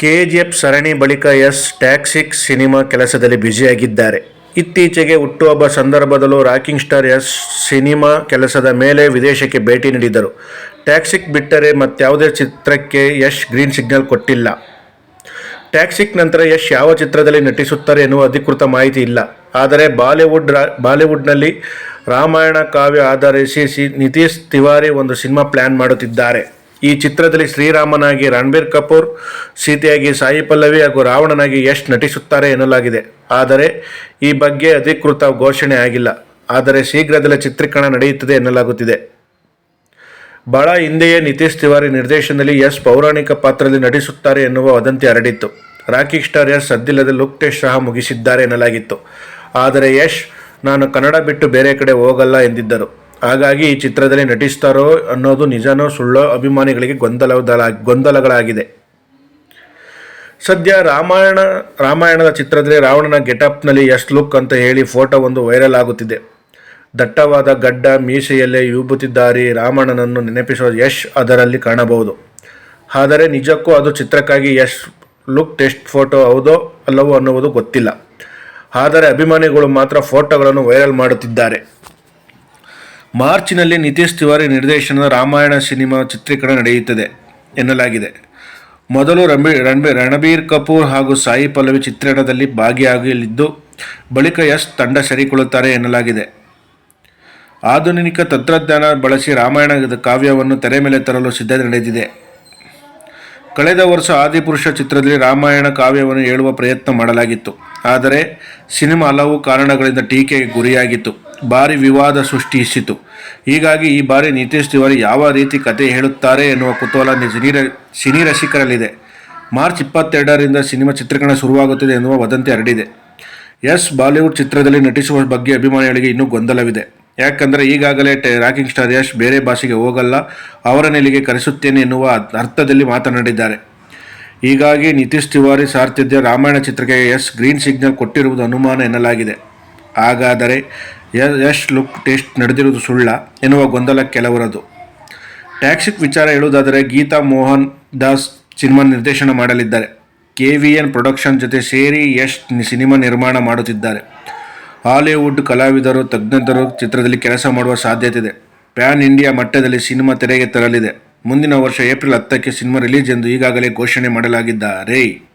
KGF ಸರಣಿ ಬಳಿಕ S Toxic cinema ಕೆಲಸದಲ್ಲಿ ಬ್ಯುಸಿಯಾಗಿದ್ದಾರೆ. ಇತ್ತೀಚೆಗೆ ಹುಟ್ಟುಹಬ್ಬ ಸಂದರ್ಭದಲ್ಲೂ ರಾಕಿಂಗ್ ಸ್ಟಾರ್ ಎಸ್ ಸಿನಿಮಾ ಕೆಲಸದ ಮೇಲೆ ವಿದೇಶಕ್ಕೆ ಭೇಟಿ ನೀಡಿದರು ಟ್ಯಾಕ್ಸಿಕ್ ಬಿಟ್ಟರೆ ಮತ್ತಾವುದೇ ಚಿತ್ರಕ್ಕೆ ಯಶ್ ಗ್ರೀನ್ ಸಿಗ್ನಲ್ ಕೊಟ್ಟಿಲ್ಲ. ಟ್ಯಾಕ್ಸಿಕ್ ನಂತರ ಯಶ್ ಯಾವ ಚಿತ್ರದಲ್ಲಿ ನಟಿಸುತ್ತಾರೆ ಎನ್ನುವ ಅಧಿಕೃತ ಮಾಹಿತಿ ಇಲ್ಲ. ಆದರೆ ಬಾಲಿವುಡ್ ರಾ, ಬಾಲಿವುಡ್ನಲ್ಲಿ ರಾಮಾಯಣ ಕಾವ್ಯ ಆಧರಿಸಿ ಸಿ, ನಿತೀಶ್ ತಿವಾರಿ ಒಂದು ಸಿನಿಮಾ ಪ್ಲ್ಯಾನ್ ಮಾಡುತ್ತಿದ್ದಾರೆ. ಈ ಚಿತ್ರದಲ್ಲಿ ಶ್ರೀರಾಮನಾಗಿ ರಣಬೀರ್ ಕಪೂರ್, ಸೀತೆಯಾಗಿ ಸಾಯಿ ಪಲ್ಲವಿ ಹಾಗೂ ರಾವಣನಾಗಿ ಯಶ್ ನಟಿಸುತ್ತಾರೆ ಎನ್ನಲಾಗಿದೆ. ಆದರೆ ಈ ಬಗ್ಗೆ ಅಧಿಕೃತ ಘೋಷಣೆ ಆಗಿಲ್ಲ. ಆದರೆ ಶೀಘ್ರದಲ್ಲೇ ಚಿತ್ರೀಕರಣ ನಡೆಯುತ್ತದೆ ಎನ್ನಲಾಗುತ್ತಿದೆ. ಬಹಳ ಹಿಂದೆಯೇ ನಿತೀಶ್ ತಿವಾರಿ ನಿರ್ದೇಶನದಲ್ಲಿ ಯಶ್ ಪೌರಾಣಿಕ ಪಾತ್ರದಲ್ಲಿ ನಟಿಸುತ್ತಾರೆ ಎನ್ನುವ ವದಂತಿ ಹರಡಿತ್ತು. ರಾಕಿ ಸ್ಟಾರ್ ಯಶ್ ಸದ್ದಿಲ್ಲದೆ ಲುಕ್ ಟೆಸ್ಟ್ ಸಹ ಮುಗಿಸಿದ್ದಾರೆ ಎನ್ನಲಾಗಿತ್ತು. ಆದರೆ ಯಶ್, ನಾನು ಕನ್ನಡ ಬಿಟ್ಟು ಬೇರೆ ಕಡೆ ಹೋಗಲ್ಲ ಎಂದಿದ್ದರು. ಹಾಗಾಗಿ ಈ ಚಿತ್ರದಲ್ಲಿ ನಟಿಸ್ತಾರೋ ಅನ್ನೋದು ನಿಜನೋ ಸುಳ್ಳೋ ಅಭಿಮಾನಿಗಳಿಗೆ ಗೊಂದಲ ಗೊಂದಲಗಳಾಗಿದೆ. ಸದ್ಯ ರಾಮಾಯಣ, ರಾಮಾಯಣದ ಚಿತ್ರದಲ್ಲಿ ರಾವಣನ ಗೆಟಪ್ನಲ್ಲಿ ಯಶ್ ಲುಕ್ ಅಂತ ಹೇಳಿ ಫೋಟೋ ಒಂದು ವೈರಲ್ ಆಗುತ್ತಿದೆ. ದಟ್ಟವಾದ ಗಡ್ಡ, ಮೀಸೆಯಲ್ಲೇ ಯೂಬುತ್ತಿದ್ದಾರಿ ರಾವಣನನ್ನು ನೆನಪಿಸುವ ಯಶ್ ಅದರಲ್ಲಿ ಕಾಣಬಹುದು. ಆದರೆ ನಿಜಕ್ಕೂ ಅದು ಚಿತ್ರಕ್ಕಾಗಿ ಯಶ್ ಲುಕ್ ಟೆಸ್ಟ್ ಫೋಟೋ ಹೌದೋ ಅಲ್ಲವೋ ಅನ್ನುವುದು ಗೊತ್ತಿಲ್ಲ. ಆದರೆ ಅಭಿಮಾನಿಗಳು ಮಾತ್ರ ಫೋಟೋಗಳನ್ನು ವೈರಲ್ ಮಾಡುತ್ತಿದ್ದಾರೆ. ಮಾರ್ಚ್ನಲ್ಲಿ ನಿತೀಶ್ ತಿವಾರಿ ನಿರ್ದೇಶನದ ರಾಮಾಯಣ ಸಿನಿಮಾ ಚಿತ್ರೀಕರಣ ನಡೆಯುತ್ತದೆ ಎನ್ನಲಾಗಿದೆ. ಮೊದಲು ರಣಬೀರ್ ರಣಬೀರ್ ರಣಬೀರ್ ಕಪೂರ್ ಹಾಗೂ ಸಾಯಿ ಪಲ್ಲವಿ ಚಿತ್ರಣದಲ್ಲಿ ಭಾಗಿಯಾಗಲಿದ್ದು, ಬಳಿಕ ಯಶ್ ತಂಡ ಸೇರಿಕೊಳ್ಳುತ್ತಾರೆ ಎನ್ನಲಾಗಿದೆ. ಆಧುನಿಕ ತಂತ್ರಜ್ಞಾನ ಬಳಸಿ ರಾಮಾಯಣದ ಕಾವ್ಯವನ್ನು ತೆರೆ ಮೇಲೆ ತರಲು ಸಿದ್ಧತೆ ನಡೆದಿದೆ. ಕಳೆದ ವರ್ಷ ಆದಿಪುರುಷ ಚಿತ್ರದಲ್ಲಿ ರಾಮಾಯಣ ಕಾವ್ಯವನ್ನು ಹೇಳುವ ಪ್ರಯತ್ನ ಮಾಡಲಾಗಿತ್ತು. ಆದರೆ ಸಿನಿಮಾ ಹಲವು ಕಾರಣಗಳಿಂದ ಟೀಕೆಗೆ ಗುರಿಯಾಗಿತ್ತು. ಭಾರಿ ವಿವಾದ ಸೃಷ್ಟಿಸಿತು ಹೀಗಾಗಿ ಈ ಬಾರಿ ನಿತೀಶ್ ತಿವಾರಿ ಯಾವ ರೀತಿ ಕತೆ ಹೇಳುತ್ತಾರೆ ಎನ್ನುವ ಕುತೂಹಲ ಸಿನಿ ಸಿನಿ ರಸಿಕರಲ್ಲಿದೆ. ಮಾರ್ಚ್ ಇಪ್ಪತ್ತೆರಡರಿಂದ ಸಿನಿಮಾ ಚಿತ್ರೀಕರಣ ಶುರುವಾಗುತ್ತದೆ ಎನ್ನುವ ವದಂತಿ ಹರಡಿದೆ. ಎಸ್ ಬಾಲಿವುಡ್ ಚಿತ್ರದಲ್ಲಿ ನಟಿಸುವ ಬಗ್ಗೆ ಅಭಿಮಾನಿಗಳಿಗೆ ಇನ್ನೂ ಗೊಂದಲವಿದೆ. ಯಾಕಂದರೆ ಈಗಾಗಲೇ ಟೆ ರಾಕಿಂಗ್ ಸ್ಟಾರ್ ಯಶ್ ಬೇರೆ ಭಾಷೆಗೆ ಹೋಗಲ್ಲ, ಅವರ ನೆಲೆಗೆ ಕರೆಸುತ್ತೇನೆ ಎನ್ನುವ ಅರ್ಥದಲ್ಲಿ ಮಾತನಾಡಿದ್ದಾರೆ. ಹೀಗಾಗಿ ನಿತೀಶ್ ತಿವಾರಿ ಸಾರ್ಥಿದ್ಯ ರಾಮಾಯಣ ಚಿತ್ರಕ್ಕೆ ಎಸ್ ಗ್ರೀನ್ ಸಿಗ್ನಲ್ ಕೊಟ್ಟಿರುವುದು ಅನುಮಾನ ಎನ್ನಲಾಗಿದೆ. ಹಾಗಾದರೆ ಯಶ್ ಲುಕ್ ಟೆಸ್ಟ್ ನಡೆದಿರುವುದು ಸುಳ್ಳ ಎನ್ನುವ ಗೊಂದಲ ಕೆಲವರದು. ಟ್ಯಾಕ್ಸಿಕ್ ವಿಚಾರ ಹೇಳುವುದಾದರೆ ಗೀತಾ ಮೋಹನ್ ದಾಸ್ ಸಿನಿಮಾ ನಿರ್ದೇಶನ ಮಾಡಲಿದ್ದಾರೆ. ಕೆ ವಿ ಎನ್ ಪ್ರೊಡಕ್ಷನ್ ಜೊತೆ ಸೇರಿ ಯಶ್ ಸಿನಿಮಾ ನಿರ್ಮಾಣ ಮಾಡುತ್ತಿದ್ದಾರೆ. ಹಾಲಿವುಡ್ ಕಲಾವಿದರು, ತಜ್ಞರು ಚಿತ್ರದಲ್ಲಿ ಕೆಲಸ ಮಾಡುವ ಸಾಧ್ಯತೆ ಇದೆ ಪ್ಯಾನ್ ಇಂಡಿಯಾ ಮಟ್ಟದಲ್ಲಿ ಸಿನಿಮಾ ತೆರೆಗೆ ತರಲಿದೆ. ಮುಂದಿನ ವರ್ಷ ಏಪ್ರಿಲ್ ಹತ್ತಕ್ಕೆ ಸಿನಿಮಾ ರಿಲೀಸ್ ಎಂದು ಈಗಾಗಲೇ ಘೋಷಣೆ ಮಾಡಲಾಗಿದ್ದಾರೆ.